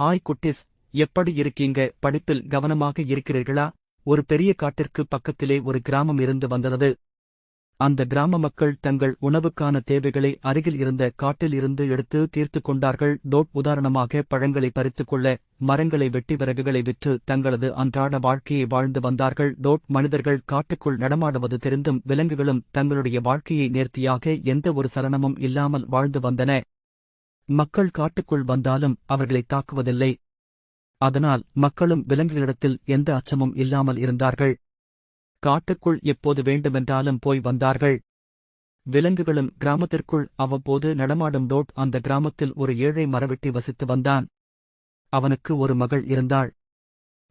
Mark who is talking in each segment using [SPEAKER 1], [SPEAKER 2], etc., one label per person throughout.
[SPEAKER 1] Hi குட்டிஸ் எப்படி இருக்கீங்க? படிப்பில் கவனமாக இருக்கிறீர்களா? ஒரு பெரிய காட்டிற்கு பக்கத்திலே ஒரு கிராமம் இருந்து வந்தது. அந்த கிராம மக்கள் தங்கள் உணவுக்கான தேவைகளை அருகில் இருந்த காட்டில் இருந்து எடுத்து தீர்த்து கொண்டார்கள். டோட் உதாரணமாக பழங்களை பறித்துக் கொள்ள மரங்களை வெட்டி விறகுகளை விற்று தங்களது அன்றாட வாழ்க்கையை வாழ்ந்து வந்தார்கள். டோட் மனிதர்கள் காட்டுக்குள் நடமாடுவது தெரிந்தும் விலங்குகளும் தங்களுடைய வாழ்க்கையை நேர்த்தியாக எந்த ஒரு சலனமும் இல்லாமல் வாழ்ந்து வந்தன. மக்கள் காட்டுக்குள் வந்தாலும் அவர்களை தாக்குவதில்லை. அதனால் மக்களும் விலங்குகளிடத்தில் எந்த அச்சமும் இல்லாமல் இருந்தார்கள். காட்டுக்குள் எப்போது வேண்டுமென்றாலும் போய் வந்தார்கள். விலங்குகளும் கிராமத்திற்குள் அவ்வப்போது நடமாடும் டோட் அந்த கிராமத்தில் ஒரு ஏழை மரவெட்டி வசித்து வந்தான். அவனுக்கு ஒரு மகள் இருந்தாள்.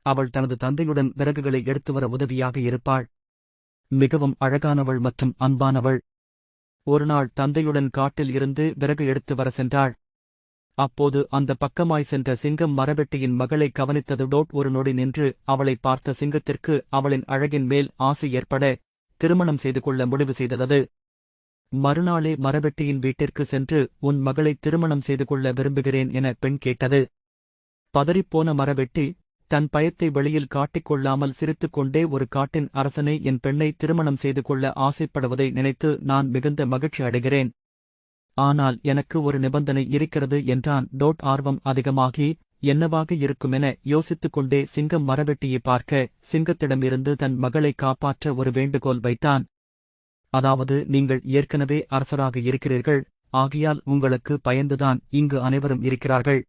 [SPEAKER 1] அவள் தனது தந்தையுடன் விறகுகளை எடுத்து வர உதவியாக இருப்பாள். மிகவும் அழகானவள் மற்றும் அன்பானவள். ஒருநாள் தந்தையுடன் காட்டில் இருந்து விறகு எடுத்து வர சென்றாள். அப்போது அந்த பக்கமாய் சென்ற சிங்கம் மரவெட்டியின் மகளை கவனித்தது. டோட் ஒரு நொடி நின்று அவளை பார்த்த சிங்கத்திற்கு அவளின் அழகின் மேல் ஆசை ஏற்பட திருமணம் செய்து கொள்ள முடிவு செய்தது. மறுநாளே மரவெட்டியின் வீட்டிற்கு சென்று உன் மகளை திருமணம் செய்து கொள்ள விரும்புகிறேன் என பெண் கேட்டது. பதறிப்போன மரவெட்டி தன் பயத்தை வெளியில் காட்டிக் கொள்ளாமல் சிரித்துக்கொண்டே ஒரு காட்டின் அரசனை என் பெண்ணை திருமணம் செய்து கொள்ள ஆசைப்படுவதை நினைத்து நான் மிகுந்த மகிழ்ச்சி அடைகிறேன். ஆனால் எனக்கு ஒரு நிபந்தனை இருக்கிறது என்றான். டோட் ஆர்வம் அதிகமாகி என்னவாக இருக்குமென யோசித்துக் கொண்டே சிங்கம் மரவெட்டியை பார்க்க சிங்கத்திடமிருந்து தன் மகளை காப்பாற்ற ஒரு வேண்டுகோள் வைத்தான். அதாவது நீங்கள் ஏற்கனவே அரசராக இருக்கிறீர்கள் ஆகையால் உங்களுக்கு பயந்துதான் இங்கு அனைவரும் இருக்கிறார்கள்.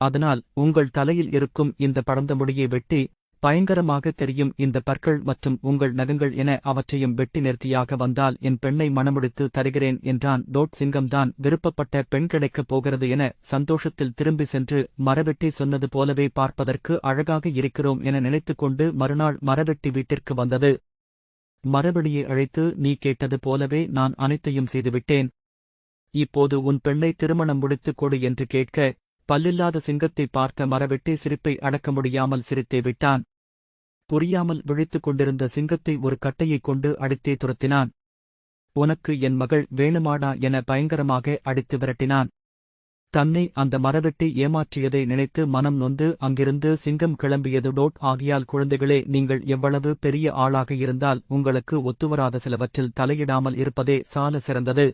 [SPEAKER 1] அதனால் உங்கள் தலையில் இருக்கும் இந்த படந்த முடியை வெட்டி பயங்கரமாக தெரியும் இந்த பற்கள் மற்றும் உங்கள் நகங்கள் என அவற்றையும் வெட்டி நிறுத்தியாக வந்தால் என் பெண்ணை மணமுடித்து தருகிறேன் என்றான். டோட் சிங்கம்தான் விருப்பப்பட்ட பெண் கிடைக்கப் போகிறது என சந்தோஷத்தில் திரும்பி சென்று மரவெட்டி சொன்னது போலவே பார்ப்பதற்கு அழகாக இருக்கிறோம் என நினைத்துக்கொண்டு மறுநாள் மரவெட்டி வீட்டிற்கு வந்தது. மரவெளியை அழைத்து நீ கேட்டது போலவே நான் அனைத்தையும் செய்துவிட்டேன். இப்போது உன் பெண்ணை திருமணம் முடித்துக் கொடு என்று கேட்க பல்லில்லாத சிங்கத்தை பார்த்த மரவெட்டி சிரிப்பை அடக்க முடியாமல் சிரித்தே விட்டான். புரியாமல் விழித்துக் கொண்டிருந்த சிங்கத்தை ஒரு கட்டையைக் கொண்டு அடித்தே துரத்தினான். உனக்கு என் மகள் வேணுமாடா என பயங்கரமாக அடித்து விரட்டினான். தன்னை அந்த மரவெட்டி ஏமாற்றியதை நினைத்து மனம் நொந்து அங்கிருந்து சிங்கம் கிளம்பியது. டோட் ஆகியால் குழந்தைகளே நீங்கள் எவ்வளவு பெரிய ஆளாக இருந்தால் உங்களுக்கு ஒத்துவராத சிலவற்றில் தலையிடாமல் இருப்பதே சால சிறந்தது.